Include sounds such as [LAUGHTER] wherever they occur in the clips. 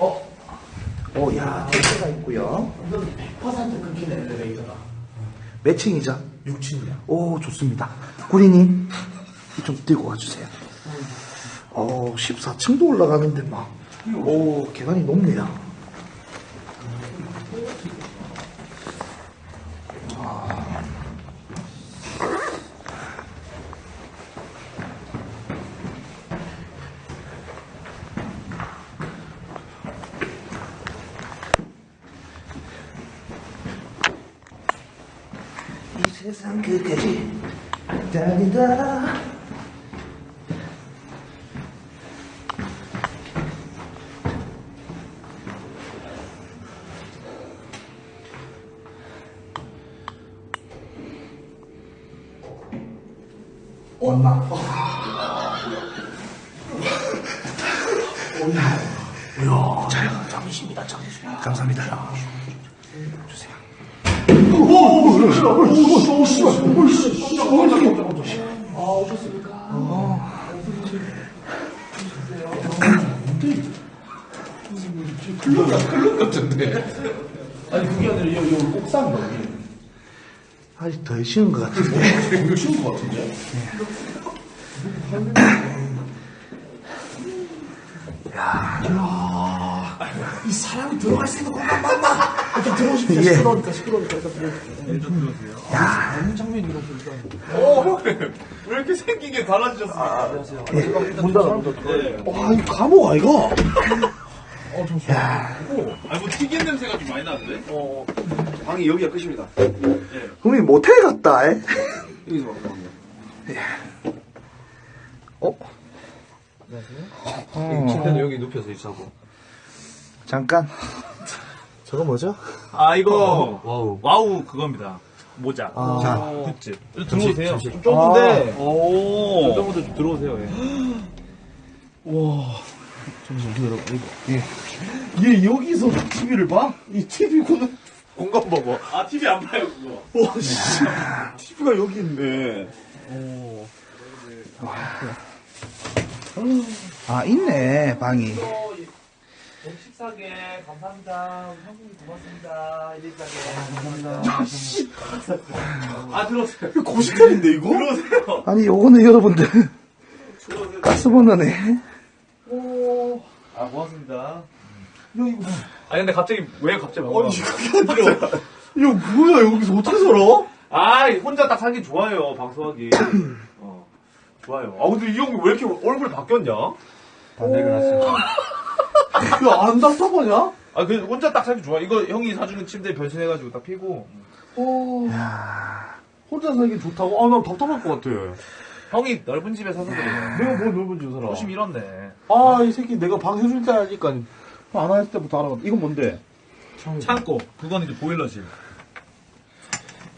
어? 오, 야, 택배가 있고요. 이건 100% 끊기는 엘리베이터다. 몇 층이죠? 6층이야. 오, 좋습니다. 구리님, 좀 들고 와주세요. 어, 14층도 올라가는데 막, 오, 계단이 높네요. 이 세상 끝까지 달린다. 왔나? 이야, 자, 장이십니다, 장이십니다. 감사합니다. 주세요. 아, 오셨습니까? 클럽 같은데. 아니, 그게 아니라 여기, 여기 여기. 아직 더 쉬운 것 같은데. 이거 쉬운 것 같은데? 야, 이 사람이 들어갈 수 있는 공간 맞나? 일단 들어오십시오. 예. 시끄러우니까, 시끄러우니까 일단 들어오세요. 야, 너무 장면이라서 일단. 오, 왜 이렇게 생긴 게 달라지셨어요? 안녕하세요. 문 닫아, 문 닫아. 와, 이 감옥 아이가? [LAUGHS] 어, 잠시만. 아니, 뭐 튀긴 냄새가 좀 많이 나는데? 어, 방이 여기가 끝입니다. 형님 모텔 갔다, 에? [LAUGHS] 여기서 막요 어? 침대도 여기 눕혀서 있자고. 잠깐. 저거 뭐죠? 아 이거 [LAUGHS] 와우 와우 그겁니다 모자 아. 자 굿즈 들어오세요 좀 좁은데. 오 좁은데 좀 들어오세요 [GASPS] 예. 얘 여기서 TV를 봐? 이 TV고는 공간 봐봐. 아 TV 안 봐요 그거 와, 씨. TV가 여기 있네. 아, 있네, 방이. 식사계 감사합니다 형님 고맙습니다 일일사계 감사합니다 아 들어오세요 고식탈인데, 이거? 들어오세요 아니, 요거는 여러분들. 가스버너네. 아 고맙습니다 야, 이거. 아 근데 갑자기 왜 갑자기 아니, 방금 그게 아니라. 야, 뭐야, 여기서 어떻게 살아? 아 혼자 딱 살기 좋아요 방송하기 어 좋아요 아 근데 이 형이 왜 이렇게 얼굴 바뀌었냐 다 늙어놨어. 야, 안 답답하냐? 아, 그, 혼자 딱 살기 좋아. 이거 형이 사주는 침대 변신해가지고 딱 피고. 어. 혼자 살기 좋다고? 아, 난 답답할 것 같아. 형이 넓은 집에 사서 그래. 내가 뭐 넓은지 살아. 조심 잃었네. 아, 이 새끼 내가 방 해줄 때 하니까 안할 때부터 알아봤 이건 뭔데? 창고. 그건 이제 보일러실.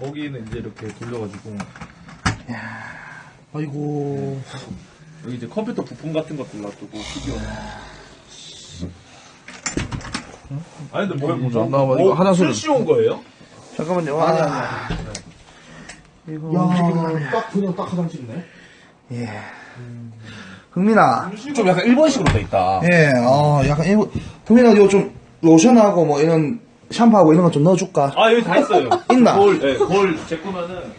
거기는 이제 이렇게 돌려가지고. 아이고. 여기 이제 컴퓨터 부품 같은 것들 놔두고, 피규어. 아니, 근데 뭐야, 뭐죠? 나 봐, 이거 화장실은- 씌운 거예요? 잠깐만요. 아니, 아, 이거. 야, 딱 그냥 딱 화장실이네. 예. 흥민아. 좀 약간 일본식으로 돼 있다. 예, 어, 약간 일본. 흥민아, 이거 좀 로션하고 뭐 이런 샴푸하고 이런 거 좀 넣어줄까? 아, 여기 다 있어요. 있나? 거울, 예, 거울 제 거면은,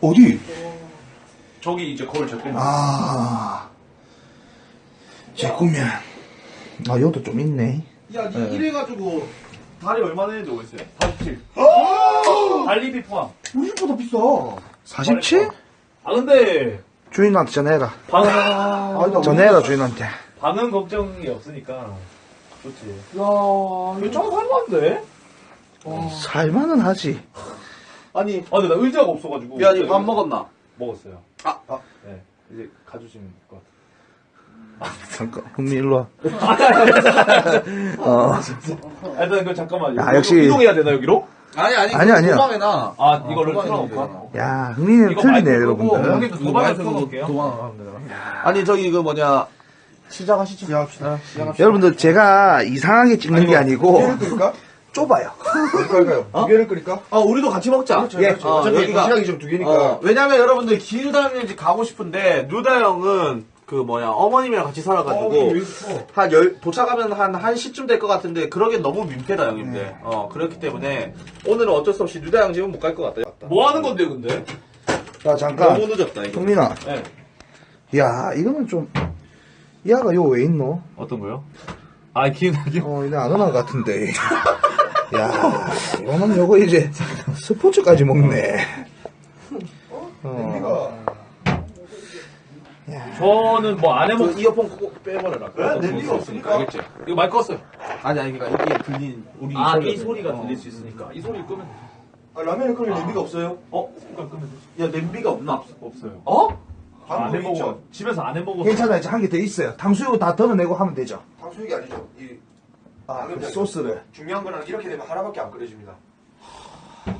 어디? 저기 이제 거울 제 거면. 아. 제 꾸면. 아, 이것도 좀 있네. 야, 이- 이래가지고 다리 얼마나 했는지 모르겠어요. 47. 달리비 포함. 우리 보다 비싸. 47? 아 근데 주인한테 전해라. 방 아니다. 전해라, 주인한테. 방은 걱정이 없으니까 좋지. 야, 이거 좀 살만한데? 살만은 하지. 아니, 아 근데 나 의자가 없어가지고. 야, 니 밥 먹었나? 먹었어요. 아, 아. 네. 이제 가주시면 될 것 같아요. 잠깐, 흥민 일로 와. [LAUGHS] 어, 아, 일단 그 잠깐만요. 야, 역시- 이동해야 되나 여기로? 아니, 아니. 아니, 아니야. 도망에나. 아 이거를 틀어놓을까? 야, 흥민이는 틀리네, 여러분들. 형님도 도망에 틀어놓을게요. 아니, 저기, 그 뭐냐. 시작하시죠. 시작합시다. 시작합시다. 여러분들, 제가 이상하게 찍는 게 아니고, 끓일까? 좁아요. 끓일까요? 두 개를 끓일까? [LAUGHS] 어, 우리도 같이 먹자. 예. 어, 여기가. 시간이 좀 두 개니까. 어, 왜냐면 여러분들 길다는지 가고 싶은데, 누다 형은, 그 뭐야 어머님이랑 같이 살아가지고 한 열 도착하면 한 1시쯤 될 것 같은데 그러기엔 너무 민폐다 형님들 어 그렇기 때문에 오늘은 어쩔 수 없이 누다 양 집은 못 갈 것 같다 뭐 하는 건데 근데? 자 잠깐 너무 늦었다 이거 성민아 네. 야 이거는 좀 야가 요 왜 있노? 어떤 거요? 아 기억나기. 어 이거 안것 같은데 야 이거는 요거 이제 스포츠까지 먹네 어. 저는 뭐 안 해먹. 그 이어폰 꼭 빼버려라 왜? 냄비가 없으니까? 알겠지? 이거 마이크 껐어요. 아니 아니 그러니까 이게 들린 우리 아, 이 소리가 들려. 들릴 수 있으니까. 이 소리 끄면 돼. 아, 라면을 끓일 냄비가 없어요? 어? 잠깐 끄면 돼. 야 냄비가 없나? 없 어요. 어? 안 방법이 해먹어. 있죠. 집에서 안 해먹어. 괜찮아 이제 한 개 더 있어요 탕수육 다 덜어내고 하면 되죠 탕수육이 아니죠. 이 아 그 소스를 중요한 거는 이렇게 되면 하나밖에 안 끓여집니다.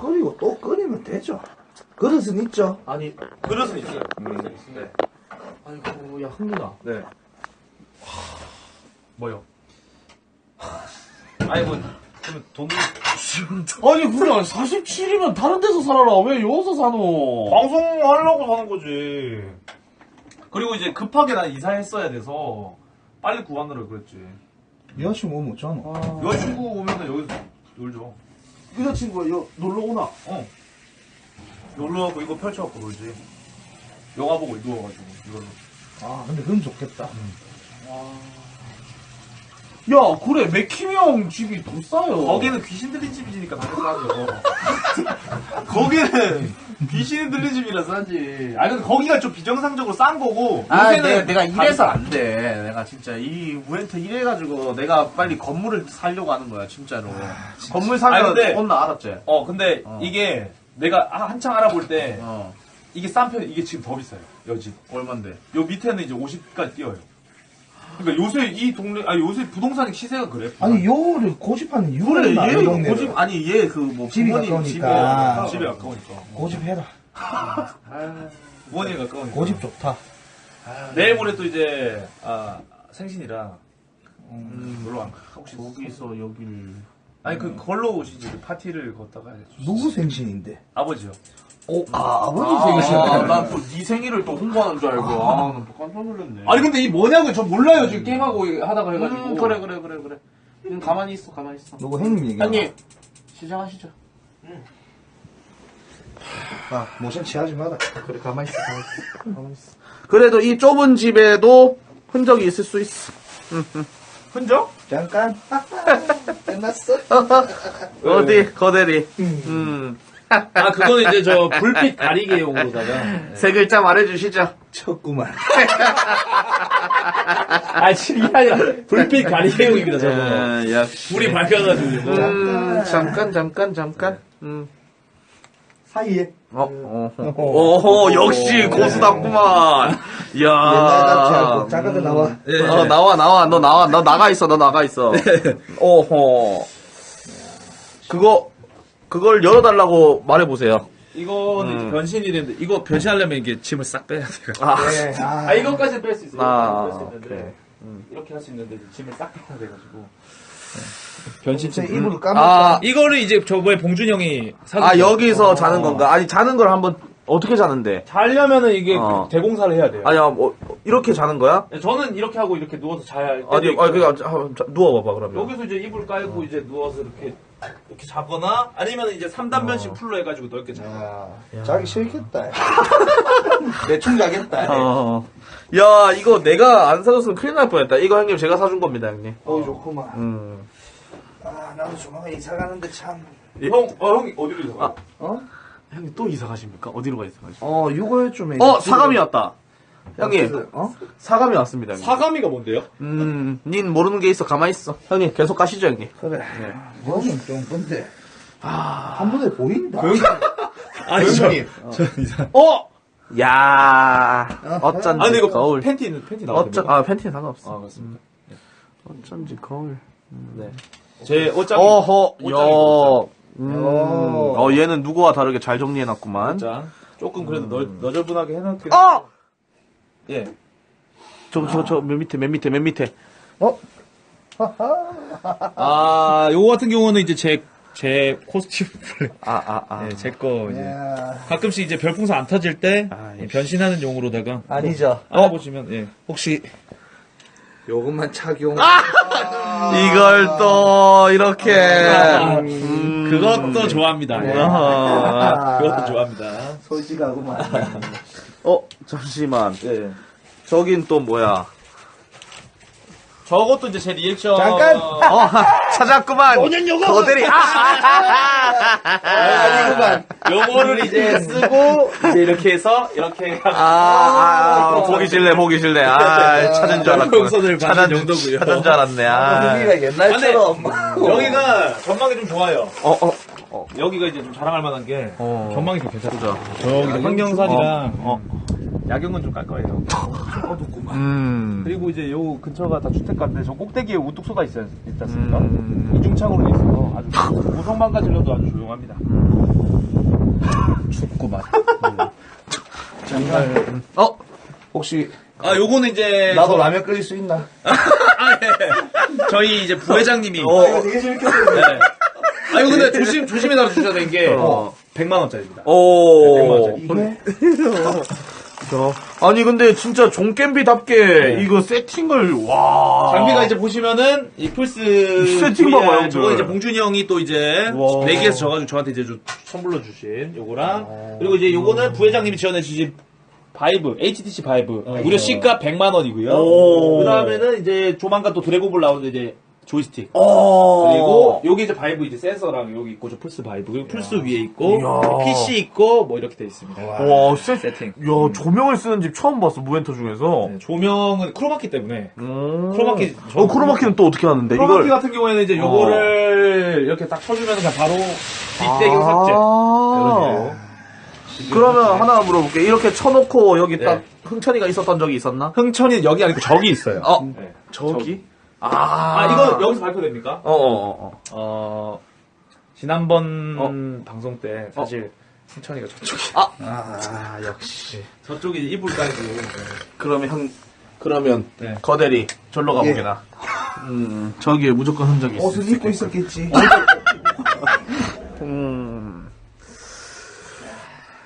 끓이고 또 끓이면 되죠 그릇은 있죠 아니 그릇은 있어요. 네. 아이고 야 흥민아 네. 뭐요? 아니 뭐 그러면 돈 아니 그래 47이면 다른 데서 살아라 왜 여기서 사노 방송하려고 사는 거지. 그리고 이제 급하게 난 이사했어야 돼서 빨리 구하느라 그랬지. 여자친구 오면 어쩌노 여자친구 오면은 여기서 놀죠. 여자친구가 여 놀러 오나 어. 놀러 가고 이거 펼쳐갖고 놀지. 영화 보고 누워가지고 이걸로. 아 근데 그건 좋겠다 야 그래 맥힘 형 집이 더 싸요 거기는 귀신 들린 집이니까 당연히 싸죠. [LAUGHS] 거기는 [LAUGHS] 귀신 들린 집이라 싸지. 아니 근데 거기가 좀 비정상적으로 싼 거고. 아, 요새는 내가, 내가 이래서. 안 돼. 내가 진짜 이 우엔트 이래가지고 내가 빨리 건물을 살려고 하는 거야, 진짜로. 건물 사면 아니, 근데- 혼나, 알았지? 어 근데 어. 이게 내가 아, 한창 알아볼 때 어. 이게 싼 편, 이게 지금 더 비싸요. 여집. 얼만데? 요 밑에는 이제 50까지 뛰어요. 그러니까 요새 이 동네, 아 요새 부동산 시세가 그래. 아니 요를 고집하는 이유가 그래, 얘 고집, 아니, 얘 그뭐 집이 가까우니까. 집에 가까우니까. 고집해라 [LAUGHS] 부모님 가까우니까. 고집 좋다 내일 모레 또 이제 아 생신이라 음, 놀러 간 혹시 거기서 여길. 아니 그 걸러 오시지 그 파티를 걷다가. 누구 생신인데? 아버지요. 오, 아, 아버지 아, 생신인데. 난또 네 생일을 또 홍보하는 줄 알고. 아, 나또 깜짝 놀랐네. 아니 근데 이 뭐냐고 저 몰라요 지금 게임하고 하다가 해가지고. 음, 그래, 그래, 그래, 그래. 음, 가만히 있어, 가만히 있어. 누구 형님 얘기 형님, 시작하시죠. 아, 모션 취하지 마라. 그래, 가만히 있어, 가만히 있어. 가만히 있어. 그래도 이 좁은 집에도 흔적이 있을 수 있어. 흔적? 잠깐. 끝났어? [LAUGHS] 어디, 거대리. 음. 아 그거는 이제 저 불빛 가리개용으로다가. [LAUGHS] 세 글자 말해주시죠. 쳤구만. [LAUGHS] 아 아니라 불빛 가리개용입니다 저거. 아, 역시. 불이 밝혀가지고. 음, 잠깐, 잠깐, 잠깐. 음. 사이에. 어, 어, 오호, 역시 고수답구만. 이야. 옛날 같지 않고 작아도 나와. 어, 나와, 나와. 너 나와. 너 나가 있어. 너 나가 있어. 오호. 그거, 그걸 열어달라고 말해보세요. 이거는 음. 이제 변신이 되는데 이거 변신하려면 이게 짐을 싹 빼야 돼요. 아, 네, 아, 아 이것까지 뺄 수 있어요. 아, 이것까지 뺄수 있는데. 이렇게 할 수 있는데 짐을 싹 빼야 돼가지고. 변신 제 입을 아, 까먹자. 이거를 이제 저번에 봉준 형이 아, 여기서 자는 건가? 아니, 자는 걸 한번, 어떻게 자는데? 자려면은 이게 어. 대공사를 해야 돼요. 아니야, 뭐, 이렇게 자는 거야? 저는 이렇게 하고 이렇게 누워서 자야 때도 아니, 있고. 아니, 그니까, 한번 자- 누워봐봐, 그러면. 여기서 이제 이불 깔고 이제 누워서 이렇게 이렇게 자거나 아니면 이제 3단 변신 풀로 해가지고 넓게 자. 야, 자기 싫겠다. [LAUGHS] 대충 자겠다. 어. 야, 이거 내가 안 사줬으면 큰일 날 뻔했다. 이거 형님 제가 사준 겁니다, 형님. 어, 좋구만. 음. 아, 나도 조만간 이사 가는데 참. 형, 어, 형이 어디로 이사 가? 어? 형님 또 이사 가십니까? 어디로 가 이사 가십니까? 어, 6월쯤에. 어, 사감이 왔다. 형님, 어? 사감이 왔습니다, 형님. 사감이가 뭔데요? 음, 닌 모르는 게 있어. 가만히 있어. 형님, 계속 가시죠, 형님. 그래. 뭐는 좀 근데. 아, 한 번에 보인다. 아니, 형님. 어! 야 어쩐지 아, 근데 이거 거울. 팬티는 팬티 나와도 어쩐, 아, 팬티는 상관없어. 아, 그렇습니다. 어쩐지 거울. 네. 제 옷장. 어허, 옷장이 야. 음, 오. 어, 얘는 누구와 다르게 잘 정리해놨구만. 옷장. 조금 그래도 너, 너저분하게 해놓게. 어! 예. 저, 저, 저, 맨 밑에, 맨 밑에, 맨 밑에. 어? 아, 요거 같은 경우는 이제 제 제 코스튬 플레이. 아, 아, 아. 네, 제거 이제 야, 가끔씩 이제 별풍선 안 터질 때 아, 예, 변신하는 용으로다가 아니죠. 어 보시면 예. 혹시 요것만 착용. 이걸 또, 이렇게. 음, 그것도 좋아합니다. 예. 아하. 그것도 좋아합니다. 솔직하구만. 어, 잠시만. 예. 저긴 또 뭐야? 저것도 이제 제 리액션. 잠깐! 어, 찾았구만. 5년 요거! 거들이, 아, 아, 아니구만. 요거를 이제 쓰고 이제 이렇게 해서 이렇게 아, 아, 아, 보기 싫네, 보기 싫네. 아, 찾은 줄. 별풍선을 받는 찾은, 정도고요. 찾은 줄 알았네. 아. 옛날처럼. 여기가 전망이 좀 좋아요. 어, 어. 여기가 이제 좀 자랑할 만한 게 어. 전망이 좀 괜찮죠. 저기 황경산이랑 어, 야경은 좀 깔 거예요. 음. 그리고 이제 요 근처가 다 주택가인데 저 꼭대기에 우뚝 쏟아 있지, 않- 않습니까? 음. 이중창으로 돼 있어서 아주 고성방가 질러도 아주 조용합니다. 춥구만. [LAUGHS] 어? 혹시 아 요거는 이제 나도 라면 끓일 수 있나? [LAUGHS] 아, 예. 저희 이제 부회장님이 이거 되게 재밌겠어요. 네. 아 이거 근데 조심 조심히 다뤄 주셔야 되는 게 어. 100만 원짜리입니다. 오. 이게? 아니, 근데 진짜 종겜비답게 이거 세팅을, 와. 장비가 이제 보시면은 이 플스 세팅 봐봐요, 저거 형들. 이제 봉준이 형이 또 이제 와. 내기에서 져가지고 저한테 이제 좀 선물로 주신 요거랑 그리고 이제 요거는 부회장님이 지원해 주신 바이브 HTC 바이브 무려 시가 100만 원이고요. 오. 그다음에는 이제 조만간 또 드래곤볼 나오는데 이제 조이스틱 어. 그리고 여기 이제 바이브 이제 센서랑 여기 있고 저 플스 바이브 그리고 플스 위에 있고 PC 있고 뭐 이렇게 돼 있습니다. 와, 세, 세팅. 야, 조명을 쓰는 집 처음 봤어, 무엔터 중에서. 네, 조명은 크로마키 때문에 음. 크로마키 어, 크로마키는 또 어떻게 하는데? 크로마키 이걸. 같은 경우에는 이제 요거를 이렇게 딱 쳐주면 그냥 바로 삭제. 아. 이런 그러면 하나 물어볼게. 이렇게 쳐놓고 여기 네. 딱 흥천이가 있었던 적이 있었나? 흥천이 여기 아니고 저기 있어요. 어, 네. 저기? 아, 아, 이거 여기서 발표됩니까? 어, 어, 어. 어, 지난번 방송 때 사실 흥천이가 저쪽에 아, 역시. 저쪽에 이제 이불 깔고 그러면 형, 그러면 네. 거대리 절로 예. 가보게나. 음, 저기에 무조건 흔적이 있어. 옷을 입고 있었겠지. [LAUGHS] 음.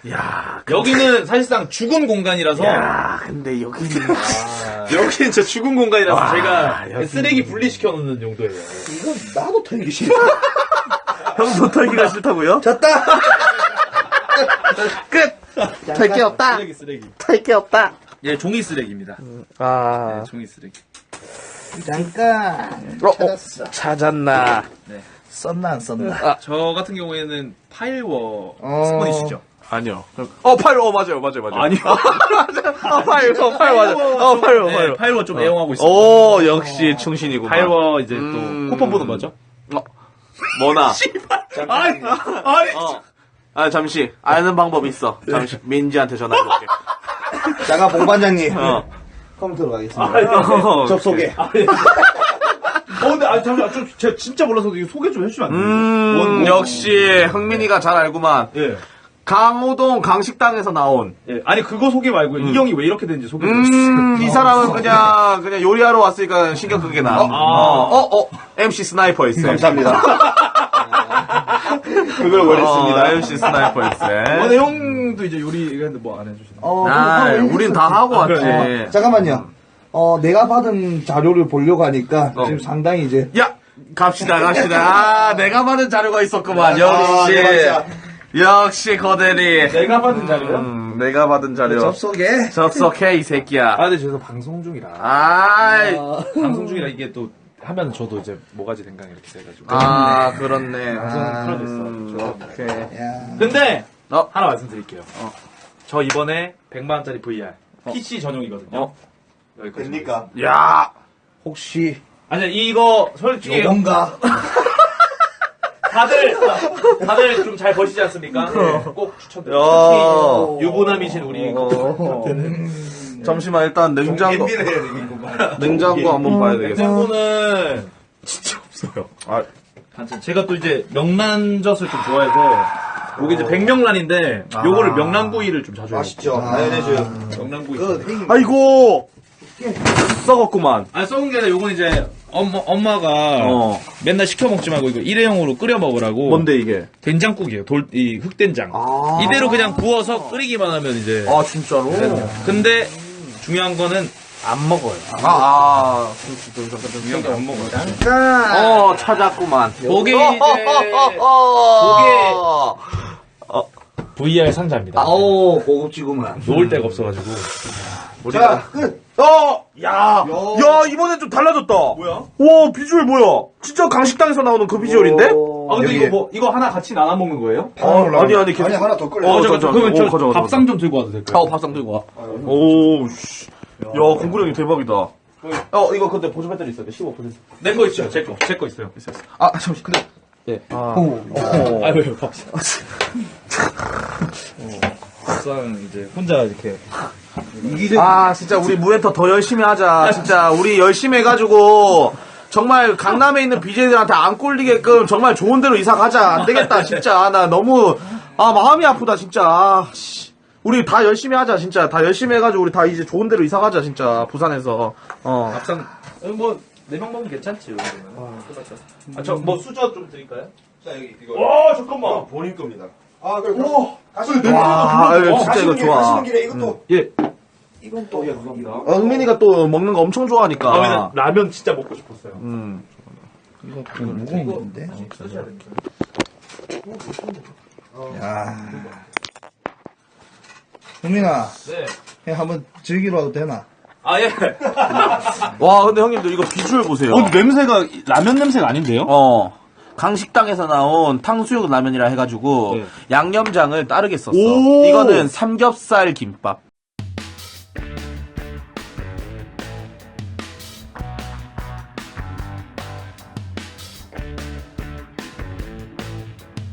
야, 여기는 사실상 죽은 공간이라서 야, 근데 여기는 여기는 진짜 죽은 공간이라서 와, 제가 여기- 쓰레기 분리시켜 놓는 용도예요. 이건 나도 털기 싫어. [LAUGHS] 형도 털기가 싫다고요? 졌다! [LAUGHS] 끝. 털기 없다. 쓰레기 쓰레기. 털기 없다. 예, 종이 쓰레기입니다. 아, 네, 종이 쓰레기. 잠깐. 어, 어. 찾았어. 찾았나? 썼나 안 썼나? 저 같은 경우에는 파일워 어. 스폰이시죠? 아니요. 어, 파일, 어, 맞아요, 맞아요, 맞아요. 아니요. 어, 파일, 어, 파일, 맞아. 어, 파일, 어, 네, 파일. 파일워 좀 애용하고 있습니다. 오, 역시 충신이구만. 파일워 이제 음. 또 쿠폰 번호 뭐죠? 뭐나? [LAUGHS] 아니, 아니. 어. 아, 잠시. 아는 방법 있어. 잠시. 민지한테 전화해볼게. [LAUGHS] 잠깐, 봉반장님. 어. 컴퓨터로 가겠습니다. 어, 접속해. [LAUGHS] 어, 근데, 아, 잠시만, 좀, 제가 진짜 몰라서 이거 소개 좀 해주시면 안 돼요? 음, 원- 역시, 흥민이가 잘 알구만. 예. 강호동 강식당에서 나온. 예. 아니, 그거 소개 말고, 이 형이 왜 이렇게 됐는지 소개 좀 해주세요. 음, 이 사람은 그냥, 그냥 요리하러 왔으니까 신경 끄게 나. 어, 어, 어, MC 스나이퍼 있어. 감사합니다. [LAUGHS] 그걸 원했습니다. 어, MC 스나이퍼 있어. 근데 형도 이제 요리 했는데 뭐 안 해주시나? 어, 아, 그럼 우린 다 하고 왔지. 그래. 잠깐만요. 어, 내가 받은 자료를 보려고 하니까 어. 지금 상당히 이제 야, 갑시다, 갑시다. 아, 내가 받은 자료가 있었구만. 아, 역시. 대박이다. 역시 거대리. 내가 받은 자료요? 음, 내가 받은 자료. 접속해. 접속해, 이 새끼야. 아, 근데 저희가 방송 중이라. 아이. 방송 중이라 이게 또 하면 저도 이제 뭐가지 된강 이렇게 돼가지고. 아, 그렇네. 방송 아, 틀어졌어. 음, 오케이. 야. 근데 어. 하나 말씀드릴게요. 저 이번에 100만 원짜리 VR PC 전용이거든요. 어. 여기까지. 됩니까? 야, 혹시 아니 이거 솔직히 요건가? [LAUGHS] 다들 다들 좀 잘 버시지 않습니까? 네, 꼭 추천드려요. 야. 특히 유부남이신 우리 어. 잠시만, 일단 냉장고. 냉장고 한번 봐야 되겠어. 냉장고는 진짜 없어요. 아. 제가 또 이제 명란젓을 좀 좋아해서 요게 이제 백명란인데 요거를 명란구이를 좀 자주 해요. 맛있죠? 마요네즈. 명란구이. 그, 아이고! 썩었구만. 아니 썩은 게 아니라 요건 이제 엄마, 엄마가 어. 맨날 시켜 먹지 말고 이거 일회용으로 끓여 먹으라고. 뭔데 이게? 된장국이에요. 돌, 이 흑된장. 이대로 그냥 부어서 끓이기만 하면 이제. 아 진짜로? 근데 중요한 거는 안 먹어요. 아, 아. 중요한 거 안 먹어요. 잠깐. 어 찾았구만. 그게 이제 [LAUGHS] 어. VR 상자입니다. 오 고급지구만. 놓을 데가 없어가지고. 자, 끝. 어, 야, 야 이번엔 좀 달라졌다. 뭐야? 와 비주얼 뭐야? 진짜 강식당에서 나오는 그 비주얼인데? 아 근데 이거 뭐 이거 하나 같이 나눠 먹는 거예요? 어, 아니 아니 계속. 아니, 하나 더 끓여. 어, 저, 저, 저, 그러면 오, 저 가져가, 가져가. 밥상 좀 들고 와도 될까요? 어 밥상 들고 와. 오, 씨. 야 공구령이 대박이다. 어 이거 근데 보조 배터리 있어. 15%. 내 거 있죠, 제 거. 제 거 있어요. 아 잠시 근데. 예. 아, 아, 왜요, 밥상. 밥상 이제 혼자 이렇게. 아 진짜 우리 무엔터 더 열심히 하자. 진짜 우리 열심히 해가지고. 정말 강남에 있는 BJ들한테 안 꼴리게끔 정말 좋은 데로 이사 가자. 안 되겠다, 진짜. 나 너무, 아, 마음이 아프다, 진짜. 아, 씨. 우리 다 열심히 하자, 진짜. 다 열심히 해가지고 우리 다 이제 좋은 데로 이사 가자, 진짜. 부산에서. 어. 밥상, 뭐, 네명 먹으면 괜찮지, 아, 저, 뭐, 수저 좀 드릴까요? 자, 여기, 이거. 와 잠깐만. 본인 겁니다. 아, 그래. 가시, 와, 아유, 진짜 이거 좋아. 가시는 길에 이것도. 예. 이건 또, 예, 감사합니다. 어, 은민이가 또 먹는 거 엄청 좋아하니까. 아 라면 진짜 먹고 싶었어요. 음. 무거운 건데. 야. 흥민아, 네. 그냥 한번 즐기러 와도 되나? 아, 예. [LAUGHS] 와, 근데 형님들 이거 비주얼 보세요. 어, 근데 냄새가, 라면 냄새가 아닌데요? 어. 강식당에서 나온 탕수육 라면이라 해가지고 네. 양념장을 따르게 썼어. 오! 이거는 삼겹살 김밥.